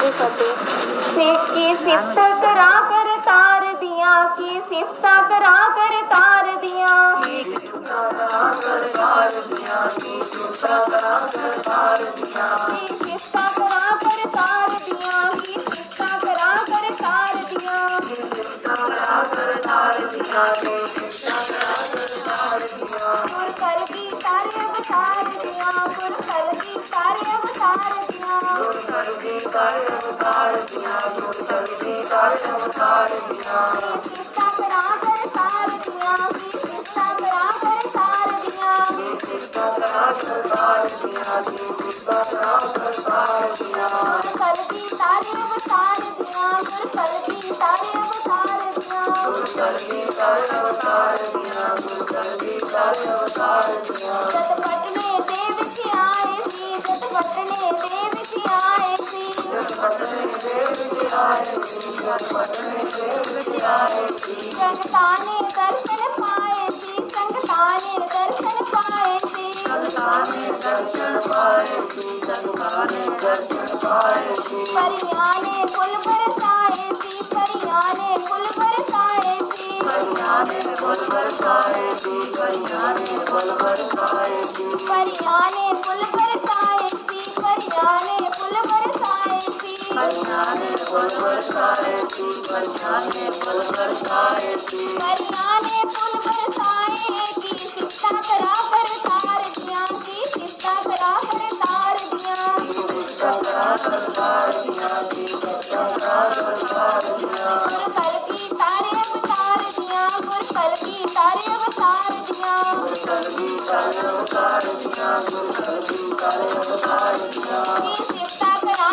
मुझे करा कर तार दिया की सिफत करा कर तार दिया। और कल की ताने दर्शन पाए थी संग ताने दर्शन पाए श्री ताने दर्शन पाए श्री संग परियाने कुल बरसाए श्री परियाने कुल बरसाए श्री परियाने कुल बरसाए श्री थी कुल बरसाए परियाने कुल बरसाए बरसाए तू बरसाए फूल बरसाए तू बरसाए फूल बरसाए की सिता करा पर तार दिया की सिता करा पर तार दिया। की सिता करा पर तार दिया की सिता करा पर तार दिया फल की तारे अवतार दिया गुर की तारे अवतार दिया। गुर की तारे अवतार दिया गुर की तारे अवतार दिया की सिता करा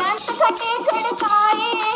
রাস্তাঘাটে ঝড় খায়ে